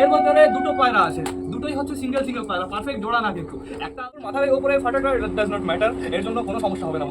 এর ভিতরে দুটো পায়রা আছে। দুটোই হচ্ছে সিঙ্গেল সিঙ্গেল পায়রা পারফেক্ট জোড়া না কিন্তু। একটা মাথার উপরে ফাটাটা ডাজ নট ম্যাটার এর জন্য কোনো সমস্যা হবে না।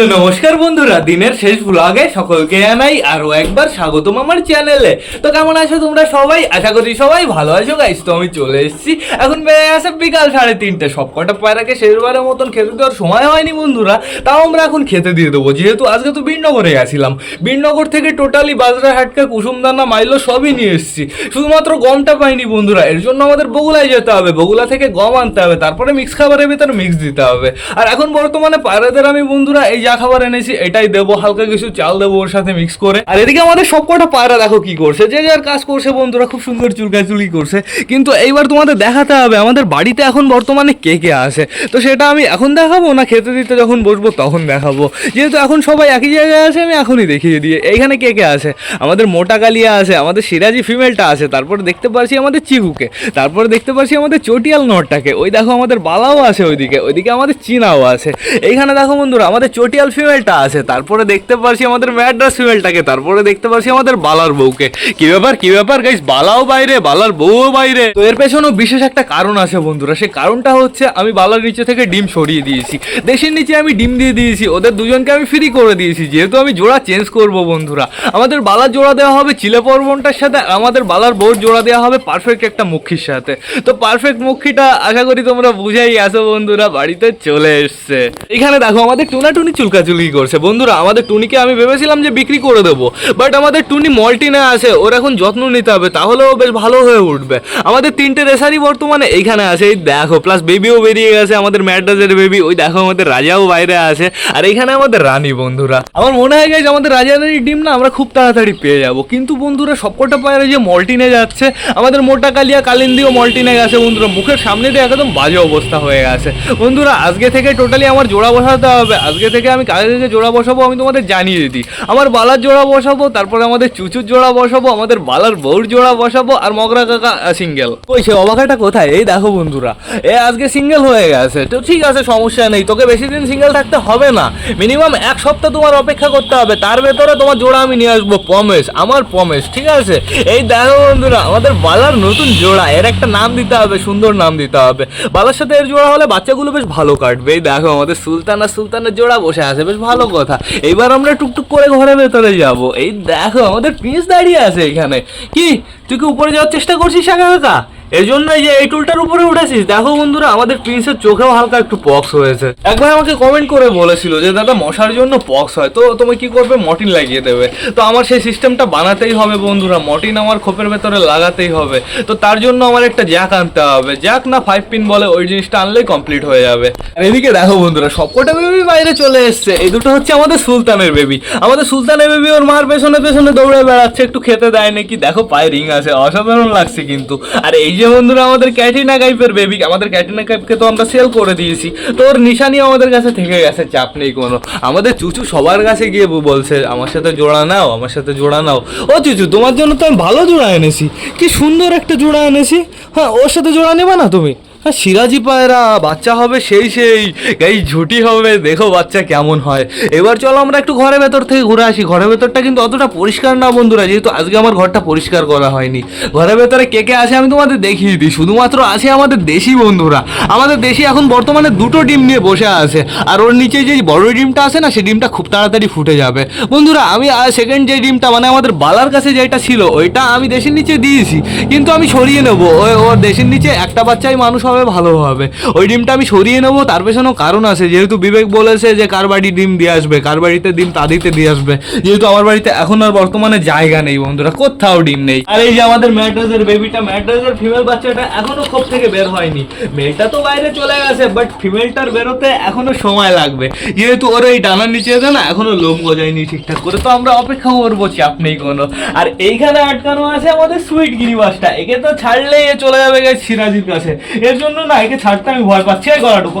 তো নমস্কার বন্ধুরা, দিনের শেষ ভ্লগে সকলকে জানাই আরও একবার স্বাগতম আমার চ্যানেলে তো কেমন আছো তোমরা সবাই? আশা করি সবাই ভালো আছো গাইস তো আমি চলে এসেছি। এখন বেড়ে আসে বিকাল সাড়ে তিনটে। সব কটা পায়রাকে শেষবারের মতন খেতে দেওয়ার সময় হয়নি বন্ধুরা, তাও আমরা এখন খেতে দিয়ে দেবো। যেহেতু আজকে তো বীরনগরে গেছিলাম বীরনগর থেকে টোটালি বাজরা, হাটকা কুসুমদানা মাইলো সবই নিয়ে এসেছি। শুধুমাত্র গমটা পাইনি বন্ধুরা, এর জন্য আমাদের বগুলায় যেতে হবে। বগুলা থেকে গম আনতে হবে, তারপরে মিক্স খাবারের ভিতরে মিক্স দিতে হবে। আর এখন বর্তমানে পায়রাদের আমি বন্ধুরা, এই যা খাবার এনেছি, এটাই দেবো, হালকা কিছু চাল দেবো ওর সাথে মিক্স করে। আর এদিকে আমাদের সবকটা পায়রা দেখো কি করছে। যে যার কাজ করছে বন্ধুরা, খুব সুন্দর চুলকাচুলি করছে। কিন্তু এইবার তোমাদের দেখাতে হবে, আমাদের বাড়িতে এখন বর্তমানে কে কে আসে তো সেটা আমি এখন দেখাবো না, খেতে দিতে যখন বসবো তখন দেখাবো। যেহেতু এখন সবাই একই জায়গায় আছে, আমি এখনই দেখিয়ে দিয়ে এইখানে কে কে আছে? আমাদের মোটা কালিয়া আছে, আমাদের সিরাজি ফিমেলটা আছে, তারপরে দেখতে পারছি আমাদের চিকুকে তারপরে দেখতে পারছি আমাদের চটিয়াল নটটাকে। ওই দেখো আমাদের বালাও আছে ওইদিকে ওইদিকে আমাদের চীনাও আছে। এইখানে দেখো বন্ধুরা, আমাদের চটিয়াল ফিমেলটা আছে, তারপরে দেখতে পাচ্ছি আমাদের ম্যাড্রাস ফিমেলটাকে তারপরে দেখতে পাচ্ছি আমাদের বালার বউকে। কি ব্যাপার কি ব্যাপার গাইস বালাও বাইরে, বালার বউও বাইরে। তো এর পেছনেও বিশেষ একটা কারণ আছে বন্ধুরা, সেই কারণটা হচ্ছে আমি বালার নিচে থেকে ডিম সরিয়ে দিয়েছি। দেশের নিচে আমি ডিম দিয়ে দিয়েছি, ওদের দুজনকে আমি ফ্রি করে দিয়েছি, যেহেতু আমি জোড়া চেঞ্জ করব বন্ধুরা। আমাদের বালার জোড়া দেওয়া হবে চিলে পর্বনটার সাথে আমাদের বালার বউর জোড়া দেওয়া হবে পারফেক্ট একটা মুখির সাথে। তো পারফেক্ট মুখিটা আশা করি তোমরা বুঝাই আসো বন্ধুরা, বাড়িতে চলে এসছে। এখানে দেখো, আমাদের টুনাটুনি চুলকাচুলি করছে। বন্ধুরা, আমাদের টুনিকে আমি ভেবেছিলাম যে বিক্রি করে দেবো বাট আমাদের টুনি মল্টিনে আছে, ওর এখন যত্ন নিতে হবে, তাহলেও বেশ ভালো হয়ে উঠবে। আমাদের তিনটে রেসারই বর্তমানে এইখানে আছে, এই দেখো প্লাস বেবিও বেরিয়ে গেছে, আমাদের ম্যাড্রাসের বেবি ওই দেখো আমাদের রাজাও বাইরে আছে, আর এইখানে আমাদের রানী, বন্ধুরা। আমার মনে হয় গেছে আমাদের রাজা রানীর ডিম না আমরা খুব তাড়াতাড়ি পেয়ে যাব, কিন্তু বন্ধুরা, সবকটা পায়রা যে মল্টিনে যাচ্ছে, আমাদের মোটা কালিয়া কালিন্দিও মল্টিনে গেছে, বন্ধুরা, মুখের সামনে দিয়ে একদম বাজে অবস্থা হয়ে গেছে। বন্ধুরা, আজকে থেকে টোটালি আমার জোড়া বসাতে হবে, আজকে থেকে আমি কাজে থেকে জোড়া বসাবো আমি তোমাদের জানিয়ে দিই। আমার বালার জোড়া বসাবো, তারপরে আমাদের চুচুর জোড়া বসাবো, আমাদের বালার বউর জোড়া বসাবো আর মগরা কাকা সিঙ্গেল ওই সে অবাকাটা কোথায়? এই দেখো বন্ধুরা, এ আজকে সিঙ্গেল হয়ে গেছে। তো ঠিক আছে, সমস্যা নেই, তোকে বেশি দিন সিঙ্গেল থাকতে হবে না। মিনিমাম এক সপ্তাহ তোমার অপেক্ষা করতে হবে, তার ভেতরে তোমার জোড়া আমি নিয়ে আসব পমেশ আমার পমেশ ঠিক আছে? এই দেখো বন্ধুরা, আমাদের বালার নতুন জোড়া, এর একটা নাম দিতে হবে, সুন্দর নাম দিতে হবে। বালার সাথে এর জোড়া হলে বাচ্চাগুলো বেশ ভালো কাটবে, এই দেখো আমাদের সুলতান আর সুলতানের জোড়া বসে আছে, বেশ ভালো কথা। এবার আমরা টুকটুক করে ঘরের ভেতরে যাব। এই দেখো, আমাদের প্রিন্স দাঁড়িয়ে আছে এখানে। কি, তুই কি উপরে যাওয়ার চেষ্টা করছিস একা একা এই জন্যই যে এই টুলটার উপরে উঠেছিস, দেখো বন্ধুরা, আমাদের প্রিন্সের চোখেও হালকা একটু পক্স হয়েছে। একবার আমাকে কমেন্ট করে বলেছিল যে, দাদা, মশার জন্য পক্স হয়। তো তুমি কি করবে? মটিন লাগিয়ে দেবে। তো আমার সেই সিস্টেমটা বানাতেই হবে বন্ধুরা। মটিন আমার খোপের ভেতরে লাগাতেই হবে। তো তার জন্য আমার একটা জ্যাক আনতে হবে। জ্যাক না ফাইভ পিন বলে ওই জিনিসটা আনলেই কমপ্লিট হয়ে যাবে। আর এদিকে দেখো বন্ধুরা, সবকটা বেবি বাইরে চলে এসছে। এই দুটো হচ্ছে আমাদের সুলতানের বেবি আমাদের সুলতানের বেবি ওর মার পেছনে পেছনে দৌড়ে বেড়াচ্ছে। একটু খেতে দেয় নাকি? দেখো পায়ে রিং আছে। অসাধারণ লাগছে কিন্তু। আর এই যে বন্ধুরা আমাদের ক্যাটিনা গাইপের বেবি আমাদের ক্যাটিনা গাইপকে তো আমরা সেল করে দিয়েছি। তো ওর নিশানি আমাদের কাছে থেকে গেছে, চাপ নেই কোনো। আমাদের চুচু সবার কাছে গিয়ে বলছে, আমার সাথে জোড়া নাও, আমার সাথে জোড়া নাও। ও চুচু, তোমার জন্য তো আমি ভালো জোড়া এনেছি। কি সুন্দর একটা জোড়া এনেছি। হ্যাঁ ওর সাথে জোড়া নেবা না তুমি? হ্যাঁ সিরাজি পায়রা, বাচ্চা হবে সেই সেই। এই ঝুটি হবে, দেখো বাচ্চা কেমন হয়। এবার চলো আমরা একটু ঘরের ভেতর থেকে ঘুরে আসি। ঘরের ভেতরটা কিন্তু অতটা পরিষ্কার না বন্ধুরা, যেহেতু আজকে আমার ঘরটা পরিষ্কার করা হয়নি। ঘরের ভেতরে কে কে আছে আমি তোমাদের দেখিয়ে দিই। শুধুমাত্র আছে আমাদের দেশি বন্ধুরা। আমাদের দেশি এখন বর্তমানে দুটো ডিম নিয়ে বসে আছে। আর ওর নিচে যে বড় ডিমটা আছে না সেই ডিমটা খুব তাড়াতাড়ি ফুটে যাবে। বন্ধুরা, আমি সেকেন্ড যে ডিমটা মানে আমাদের বালার কাছে যেটা ছিল, ওইটা আমি দেশের নিচে দিয়েছি। কিন্তু আমি সরিয়ে নেব। ওর দেশের নিচে একটা বাচ্চাই মানুষ হবে ভালো হবে। ওই ডিমটা আমি সরিয়ে নেব, তার পেছনেও কারণ আছে। যেহেতু বিবেক বলেছে যে, কার বাড়ি ডিম দিয়ে আসবে, কার বাড়িতে ডিম তাদিতে দিয়ে আসবে। যেহেতু আমার বাড়িতে এখন আর বর্তমানে জায়গা নেই বন্ধুরা, কোথাও ডিম নেই। আর এই যে আমাদের ম্যাড্রাসের বেবিটা ম্যাড্রাসের ফিমেল বাচ্চাটা এখনও খোপ থেকে বের হয়নি। মেলটা তো বাইরে চলে গেছে বাট ফিমেলটার বেরোতে এখনও সময় লাগবে। যেহেতু ওর এই ডানার নিচে না, এখনও লোম গজায়নি ঠিকঠাক করে, তো আমরা অপেক্ষা করব, চাপ নেই কোনো। আর এইখানে আটকানো আছে আমাদের সুইট গিরিবাসটা একে তো ছাড়লেই চলে যাবে সিরাজির কাছে। এর জন্য না, একে ছাড়তে আমি ভয় পাচ্ছি এই গলাটুকু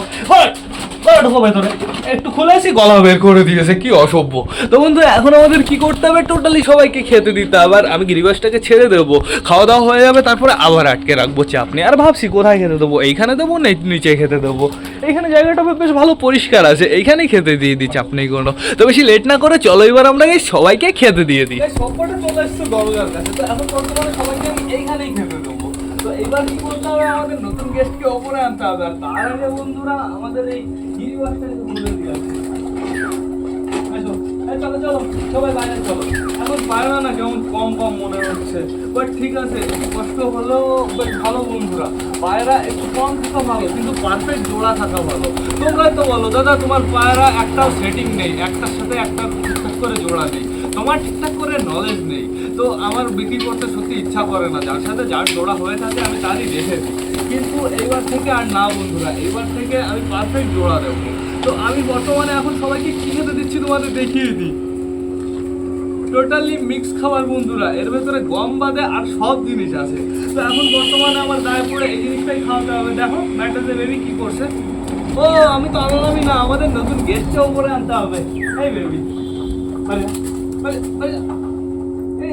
গলা ঢোকো ভেতরে। একটু খুলে আসি, গলা বের করে দিয়েছে, কি অসভ্য। তো বন্ধু, এখন আমাদের কি করতে হবে? টোটালি সবাইকে খেতে দিতে হবে, আর আমি গিরিবাসটাকে ছেড়ে দেবো। খাওয়া দাওয়া হয়ে যাবে, তারপরে আবার আটকে রাখব চাপ নিয়ে। আর ভাবছি, কোথায় খেতে দেবো? এইখানে দেবো, না, নিচে খেতে দেবো? এইখানে জায়গাটা বেশ ভালো পরিষ্কার আছে, এইখানেই খেতে দিয়ে দিই চাপ নেই কোনো। তো বেশি লেট না করে, চলো এবার আমরা সবাইকে খেতে দিয়ে দিই। সবকটা চলে আসছে দরজার কাছে, তো এখন সবাইকে আমি এইখানেই খেতে দেবো। তো এবার কি করতে হবে আমাদের গেস্টকে ওপরে আনতে হবে। আর তার আগে বন্ধুরা, আমাদের এই দিয়ে চলো চলো, সবাই বাইরে চলো। এখন না কেমন কম কম মনে হচ্ছে। বাট ঠিক আছে, কষ্ট বেশ ভালো বন্ধুরা। পায়রা একটু কম থাকা ভালো, কিন্তু পারফেক্ট জোড়া থাকা ভালো। তোমরাই তো বলো, দাদা, তোমার পায়রা একটাও সেটিং নেই। একটার সাথে একটা ঠিকঠাক করে জোড়া নেই। তোমার ঠিকঠাক করে নলেজ নেই। তো আমার বিক্রি করতে সত্যি ইচ্ছা করে না। যার সাথে যার জোড়া হয়ে থাকে, আমি তারই দিই কিন্তু এইবার থেকে আর না, বন্ধুরা, এইবার থেকে আমি পারফেক্ট জোড়া দেবো। তো আমি বর্তমানে এখন সবাইকে কি খেতে দিচ্ছি তোমাদের দেখিয়ে দিই। টোটালি মিক্স খাবার, বন্ধুরা। এর ভেতরে গম বাদে আর সব জিনিস আছে। তো এখন বর্তমানে আমার দায় পড়ে এই জিনিসটাই খাওয়াতে হবে। দেখো ম্যাটাজে বেবি কী করছে। ও, আমি তো আনলামই না, আমাদের নতুন গেস্টকে উপরে আনতে হবে। এই বেবি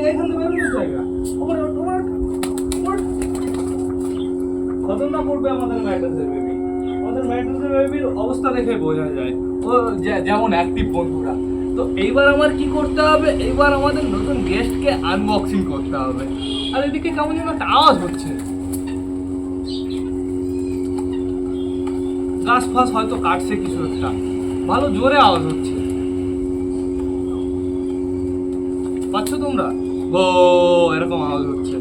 এই এইখান থেকে বেরোনোর জায়গা। পড়বে আমাদের বেবি আমাদের বেবির অবস্থা দেখে বোঝা যায়। ও যেমন অ্যাক্টিভ বন্ধুরা। তো এইবার আমার কি করতে হবে? এইবার আমাদের নতুন গেস্টকে আনবক্সিং করতে হবে। আর এদিকে কেমন যেন একটা আওয়াজ হচ্ছে। গাছ ফাছ হয়তো কাটছে কিছু একটা। ভালো জোরে আওয়াজ হচ্ছে। পাচ্ছ তোমরা? ও, এরকম আওয়াজ হচ্ছে।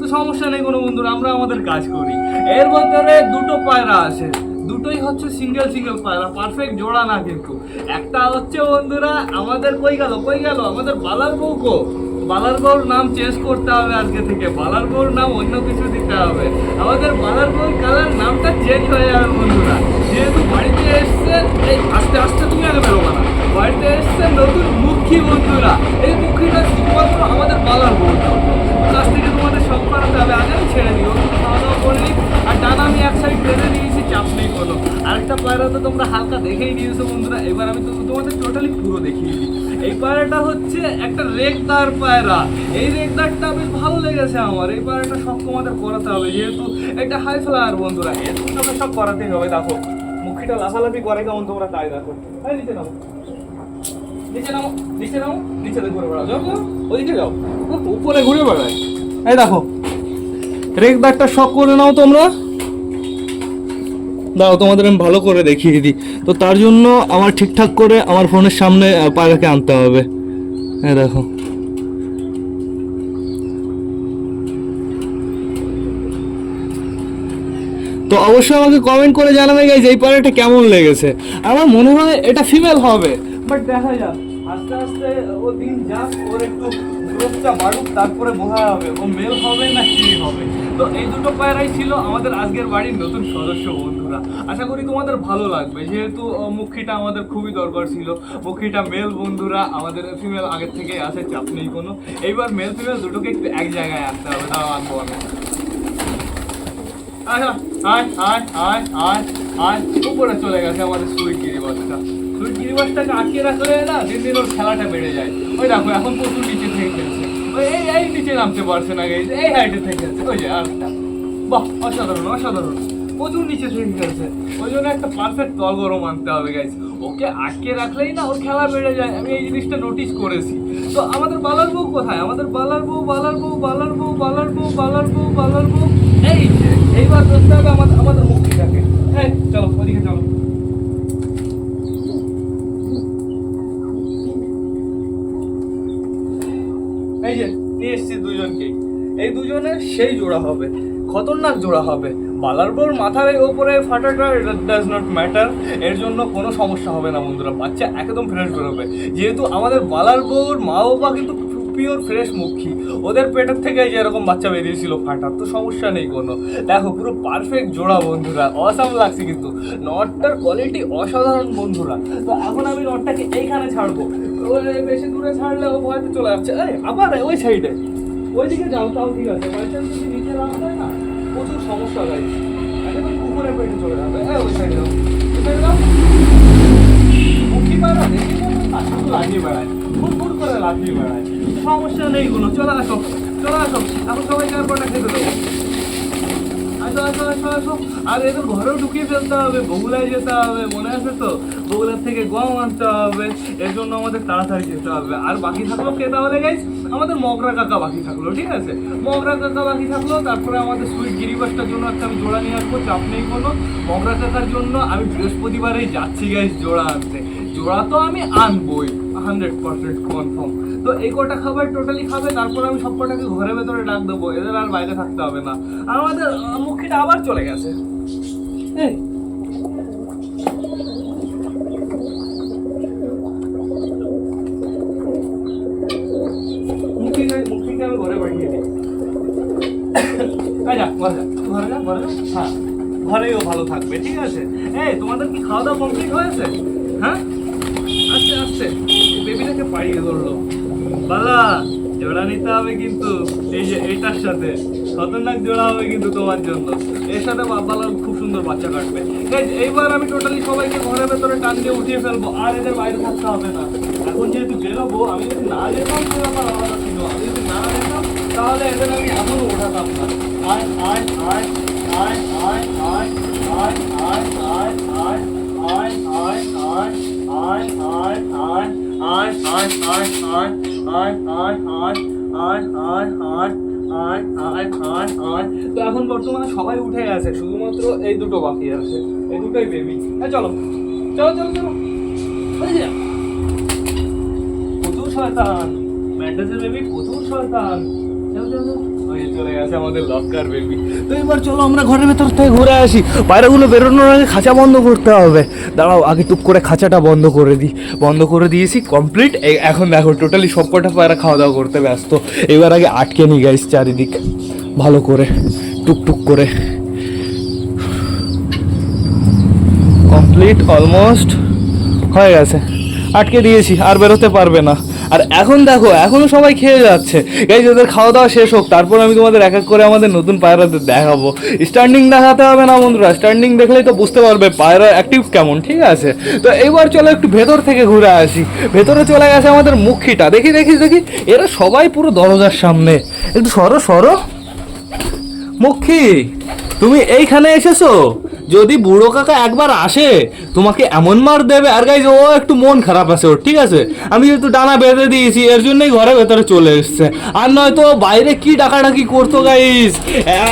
তো সমস্যা নেই কোনো বন্ধুরা, আমরা আমাদের কাজ করি। এর ভেতরে দুটো পায়রা আছে। দুটোই হচ্ছে সিঙ্গেল সিঙ্গেল পায়রা পারফেক্ট জোড়া না কিন্তু। একটা হচ্ছে বন্ধুরা, আমাদের কই গেল কই গেল? আমাদের বালার বউ কো? বালার বউর নাম চেঞ্জ করতে হবে আজকে থেকে। বালার বউর নাম অন্য কিছু দিতে হবে। আমাদের বালার বউর কালার নামটা চেঞ্জ হয়ে যাবে বন্ধুরা। যেহেতু বাড়িতে এসছে, এই আস্তে আস্তে তুমি আগে বেরোবা না। বাড়িতে এসছে নতুন মুখী বন্ধুরা, এই মুখীটা শুধুমাত্র আমাদের বউর জন্য কাছ থেকে তোমাদের সব করাতে হবে, আগে আমি ছেড়ে দিও খাওয়া দাওয়া করলি আর ডানা আমি এক সাইড বেঁধে দিয়েছি, চাপ নেই কোনো। আরেকটা পায়রা তো তোমরা হালকা দেখেই নিয়েছো বন্ধুরা, এবার আমি তো তোমাদের টোটালি পুরো দেখিয়ে দিই। এই পায়রাটা হচ্ছে একটা রেগদার পায়রা। এই রেগদারটা বেশ ভালো লেগেছে আমার। এই পায়রাটা সব তোমাদের করাতে হবে, যেহেতু একটা হাই ফ্লায়ার বন্ধুরা, এর তোমাদের সব করাতেই হবে, দেখো। মুখিটা লাফালাফি করে কেমন তোমরা তাই দেখো। নিচে নামো। নিচে নামো। নিচে যাও উপরে ঘুরে বেড়ায় এই দেখো, রেক দাগটা শখ করে নাও তোমরা। দাও, তোমাদের আমি ভালো করে দেখিয়ে দিই। তো তার জন্য আমার ঠিকঠাক করে আমার ফোনের সামনে পায়রাকে আনতে হবে। হ্যাঁ দেখো। তো অবশ্যই আমাকে কমেন্ট করে জানাবে গাইজ এই পায়রাটা কেমন লেগেছে। আমার মনে হয় এটা ফিমেল হবে বাট দেখা যাক। আস্তে আস্তে ও দিন যাক, ওর একটু গ্রোথটা বাড়ুক, তারপরে বোঝা হবে। ও মেল হবে না কি হবে? তো এই দুটো পায়রাই ছিল আমাদের আজকের বাড়ির নতুন সদস্য বন্ধুরা। আশা করি তোমাদের ভালো লাগবে। যেহেতু মুখিটা আমাদের খুবই দরকার ছিল। মুখিটা মেল বন্ধুরা, আমাদের ফিমেল আগের থেকে আছে, চাপ নেই কোনো। এইবার মেল ফিমেল দুটোকে একটু এক জায়গায় আনতে হবে। তাও আনব আমি। আয় আয় আয় আয় আয় আয় উপরে চলে গেছে আমাদের সুইট গিরিবাসটা। গিরিবাসটাকে আটকে রাখলে না দিন দিন ওর খেলাটা বেড়ে যায়। ওই দেখো, এখন প্রচুর নিচে থেকে খেলছে। ওই এই এই নিচে নামতে পারছে না গাইজ এই হাইটে থেকে খেলছে। ওই যে আরেকটা বাহ, অসাধারণ অসাধারণ। প্রচুর নিচে থেকে খেলছে। ওই জন্য একটা পারফেক্ট দল গরম আনতে হবে গাইজ ওকে আটকে রাখলেই না ওর খেলা বেড়ে যায়। আমি এই জিনিসটা নোটিস করেছি। তো আমাদের বালার বউ কোথায়? আমাদের বালার বউ বালার বউ বালার বউ বালার বউ বালার বউ বালার বউ। এই এইবার ধরতে হবে আমাদের আমাদের মুক্তিটাকে। এই, চলো, ওদিকে চলো। এই যে নিয়ে এসছি দুজনকেই এই দুজনের সেই জোড়া হবে। খতরনাক জোড়া হবে। বালার বউর মাথার ওপরে ফাটাটা ডাজ নট ম্যাটার এর জন্য কোনো সমস্যা হবে না, বন্ধুরা। বাচ্চা একদম ফ্রেশ বেরোবে। যেহেতু আমাদের বালার বউর মা বাবা কিন্তু পিওর ফ্রেশ মুখী। ওদের পেটের থেকে যে এরকম বাচ্চা বেরিয়েছিল ফাটার তো সমস্যা নেই কোনো। দেখো, পুরো পারফেক্ট জোড়া বন্ধুরা অসাম লাগছে কিন্তু। নটটার কোয়ালিটি অসাধারণ বন্ধুরা। তো এখন আমি নটটাকে এইখানে ছাড়বো। ওই বেশি দূরে ছাড়লে ও ভয়তে চলে যাচ্ছে আরে আবার ওই সাইডে ওইদিকে যাও, তাও ঠিক আছে। বাই চান্স যদি নিচে নামা যায় না, প্রচুর সমস্যা গাই একদম কুকুরের পেটে চলে যাবে। এই, ওই সাইডে যাও। ছেড়ে দাও মুখি পায়রা, দেখি লাগিয়ে বেড়ায়। বেড়ায় সমস্যা নেই আসো আসো। দেবো আসো আর ঘরেও ঢুকিয়ে হবে বগুলায় যেতে হবে, মনে আছে তো? থেকে গম আনতে হবে, এর জন্য আমাদের তাড়াতাড়ি যেতে হবে। আর বাকি থাকল গাইস আমাদের মগরা কাকা বাকি থাকল, ঠিক আছে? মগরা কাকা বাকি থাকল, তারপরে আমাদের সুইট গিরিবাসটার জন্য একটা আমি জোড়া নিয়ে আসব, চাপ নেই কোনো। মগরা কাকার জন্য আমি বৃহস্পতিবারেই যাচ্ছি গাইস জোড়া আনতে। জোড়া তো আমি আনবই হান্ড্রেড পার্সেন্ট কনফার্ম তো এই কটা খাবার টোটালি খাবে, তারপর আমি সব কটাকে ঘরের ভেতরে ডাক দেবো, এদের আর বাইরে থাকতে হবে না। আমাদের মুখিটা আবার চলে গেছে। হ্যাঁ ঘরেও ভালো থাকবে, ঠিক আছে? এই, তোমাদের কি খাওয়া দাওয়া কমপ্লিট হয়েছে? হ্যাঁ? আস্তে বেবিটাকে পাড়িয়ে ধরলো বালা জোড়া নিতে হবে কিন্তু এই যে এইটার সাথে খতরনাক জোড়া হবে কিন্তু তোমার জন্য এর সাথে বাবালা খুব সুন্দর বাচ্চা কাটবে এইবার আমি টোটালি সবাইকে ঘরের ভেতরে টান দিয়ে উঠিয়ে ফেলব আর এদের বাইরে থাকতে হবে না এখন যেহেতু বেরোবো আমি যদি না যেতাম তো আমার আলাদা ছিল আমি যদি না যেতাম তাহলে এদের আমি এখনও ওঠাতাম না আয় আয় আয় আয় আয় আয় আয় আয় আয় আয় আয় আয় আয় আয় আয় আয় আয় আয় আয় আয় আয় আয় আয় আয় আয় আয় আয় আয় আয় আয় তো এখন বর্তমানে সবাই উঠে গেছে, শুধুমাত্র এই দুটো বাকি আছে। এই দুটোই বেবি হ্যাঁ চলো। চলো চলো চলো। প্রচুর শয়তান। ম্যান্ডাসের বেবি প্রচুর শয়তান। চলো চলো। আমাদের তো এবার চলো, আমরা ঘরের ভেতর থেকে ঘুরে আসি। পায়রাগুলো বেরোনোর আগে খাঁচা বন্ধ করতে হবে। দাঁড়াও, আগে টুক করে খাঁচাটা বন্ধ করে দিই। বন্ধ করে দিয়েছি কমপ্লিট এখন দেখো টোটালি সব কটা পায়রা খাওয়া দাওয়া করতে ব্যস্ত। এবার আগে আটকে নি গাইস চারিদিক। ভালো করে টুকটুক করে। কমপ্লিট অলমোস্ট হয়ে গেছে। আটকে দিয়েছি, আর বেরোতে পারবে না। আর এখন দেখো, এখনও সবাই খেয়ে যাচ্ছে। গাইজ ওদের খাওয়া দাওয়া শেষ হোক, তারপর আমি তোমাদের এক এক করে আমাদের নতুন পায়রাদের দেখাবো। স্ট্যান্ডিং দেখাতে হবে না বন্ধুরা স্ট্যান্ডিং দেখলেই তো বুঝতে পারবে পায়রা অ্যাক্টিভ কেমন, ঠিক আছে? তো এবার চলো একটু ভেতর থেকে ঘুরে আসি। ভেতরে চলে গেছে আমাদের মুখিটা। দেখি দেখি দেখি, এরা সবাই পুরো দরজার সামনে। একটু সরো সরো। মুখী, তুমি এইখানে এসেছ? যদি বুড়ো কাকা একবার আসে, তোমাকে এমন মার দেবে। আর গাইজ ও একটু মন খারাপ আছে ওর, ঠিক আছে? আমি যেহেতু ডানা বেঁধে দিয়েছি, এর জন্যই ঘরে ভেতরে চলে এসছে। আর নয়তো বাইরে কি ডাকাডাকি করতো গাইজ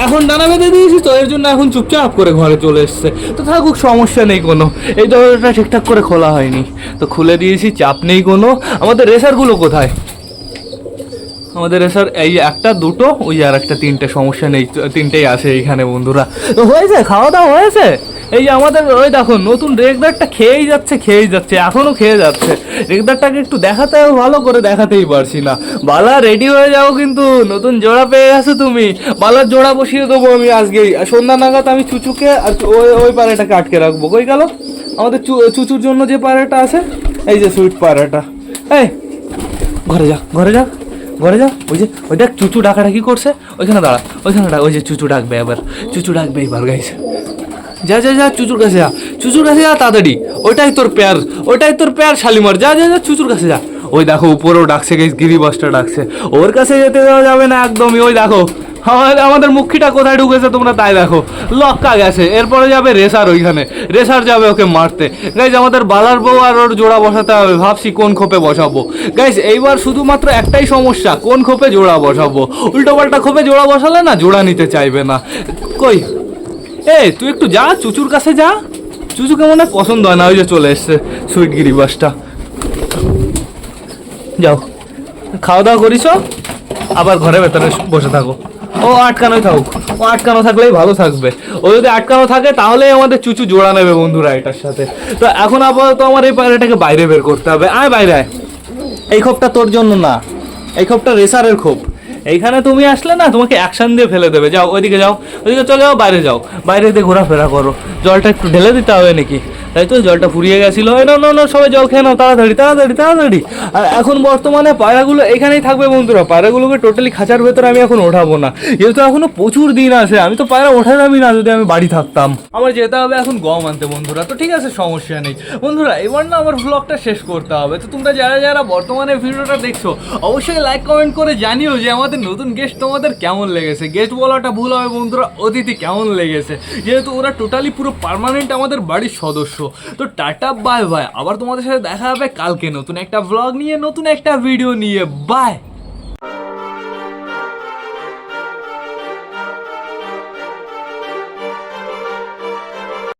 এখন ডানা বেঁধে দিয়েছি তো, এর জন্য এখন চুপচাপ করে ঘরে চলে এসছে। তো থাকুক, সমস্যা নেই কোনো। এই দরজাটা ঠিকঠাক করে খোলা হয়নি। তো খুলে দিয়েছি, চাপ নেই কোনো। আমাদের রেসারগুলো কোথায়? আমাদের স্যার এই একটা, দুটো, ওই আর একটা, তিনটে, সমস্যা নেই, তিনটেই আছে এইখানে বন্ধুরা। হয়েছে, খাওয়া দাওয়া হয়েছে? এই যে আমাদের, ওই দেখো, নতুন রেগদারটা খেয়েই যাচ্ছে খেয়েই যাচ্ছে, এখনও খেয়ে যাচ্ছে। রেগদারটাকে একটু দেখাতে ভালো করে দেখাতেই পারছি না। বালা রেডি হয়ে যাও কিন্তু, নতুন জোড়া পেয়ে গেছো তুমি। বালার জোড়া বসিয়ে দেবো আমি আজকেই সন্ধ্যা নাগাদ আমি চুচুকে আর ওই ওই পাড়াটাকে আটকে রাখব। কই গেল? আমাদের চুচুর জন্য যে পাড়াটা আছে, এই যে সুইট পাড়াটা। এই, ঘরে যা ঘরে যা। ঘরে যা, ওই যে, ওই দেখ, চুচু ডাকাডাকি করছে, ওইখানে দাঁড়া, ওইখানে ওই যে চুচু ডাকবে এবার, চুচু ডাকবে এবার গাইছে যা যা যা, চুচুর কাছে যা, চুচুর কাছে যা, তাড়াতাড়ি, ওইটাই তোর প্যার, ওইটাই তোর প্যার, শালিমার, যা যা যা, চুচুর কাছে যা। ওই দেখো, উপরেও ডাকছে গিরিবাসটা ডাকছে। ওর কাছে যেতে দেওয়া যাবে না, একদমই, ওই দেখো। আমাদের আমাদের মুখিটা কোথায় ঢুকেছে তোমরা তাই দেখো। লক্কা গেছে, এরপরে যাবে রেসার ওইখানে। রেসার যাবে ওকে মারতে। গাইজ আমাদের বালার বউ আর ওর জোড়া বসাতে হবে, ভাবছি কোন খোপে বসাবো। গাইজ এইবার শুধুমাত্র একটাই সমস্যা, কোন খোপে জোড়া বসাবো? উল্টো পাল্টা খোপে জোড়া বসালে না জোড়া নিতে চাইবে না। কই? এই, তুই একটু যা, চুচুর কাছে যা। চুচুকে মনে হয় পছন্দ হয় না, ওই যে চলে এসছে সুইট গিরিবাসটা যাও। খাওয়া দাওয়া করিস আবার ঘরে ভেতরে বসে থাকো। ও আটকানোই থাকুক। ও আটকানো থাকলেই ভালো থাকবে। ও যদি আটকানো থাকে তাহলেই আমাদের চুচু জোড়া নেবে বন্ধুরা এটার সাথে। তো এখন আপাতত আমার এই পায়রাটাকে বাইরে বের করতে হবে। আয় বাইরে আয়। এই খোপটা তোর জন্য না। এই খোপটা রেসারের খোপ। এইখানে তুমি আসলে না, তোমাকে অ্যাকশন দিয়ে ফেলে দেবে। যাও, ওইদিকে যাও। ওইদিকে চলে যাও, বাইরে যাও। বাইরে দিয়ে ঘোরাফেরা করো। জলটা একটু ঢেলে দিতে হবে নাকি? তাই তো জলটা ফুরিয়ে গেছিল। না না না সবাই জল খেয়ে নাও, তাড়াতাড়ি তাড়াতাড়ি তাড়াতাড়ি। আর এখন বর্তমানে পায়রাগুলো এখানেই থাকবে বন্ধুরা। পায়রাগুলোকে টোটালি খাঁচার ভেতরে আমি এখন ওঠাবো না। যেহেতু এখনও প্রচুর দিন আছে। আমি তো পায়রা ওঠাতামই না যদি আমি বাড়ি থাকতাম। আমার যেতে হবে এখন গম আনতে বন্ধুরা। তো ঠিক আছে, সমস্যা নেই। বন্ধুরা, এবার না আমার ব্লগটা শেষ করতে হবে। তো তোমরা যারা যারা বর্তমানে ভিডিওটা দেখছ, অবশ্যই লাইক কমেন্ট করে জানিও যে আমাদের নতুন গেস্ট তোমাদের কেমন লেগেছে। গেস্ট বলাটা ভুল হবে বন্ধুরা, অতিথি কেমন লেগেছে? যেহেতু ওরা টোটালি পুরো পার্মানেন্ট আমাদের বাড়ির সদস্য। তো টাটা, বাই বাই। আবার তোমাদের সাথে দেখা হবে কালকে নতুন একটা ব্লগ নিয়ে, নতুন একটা ভিডিও নিয়ে। বাই।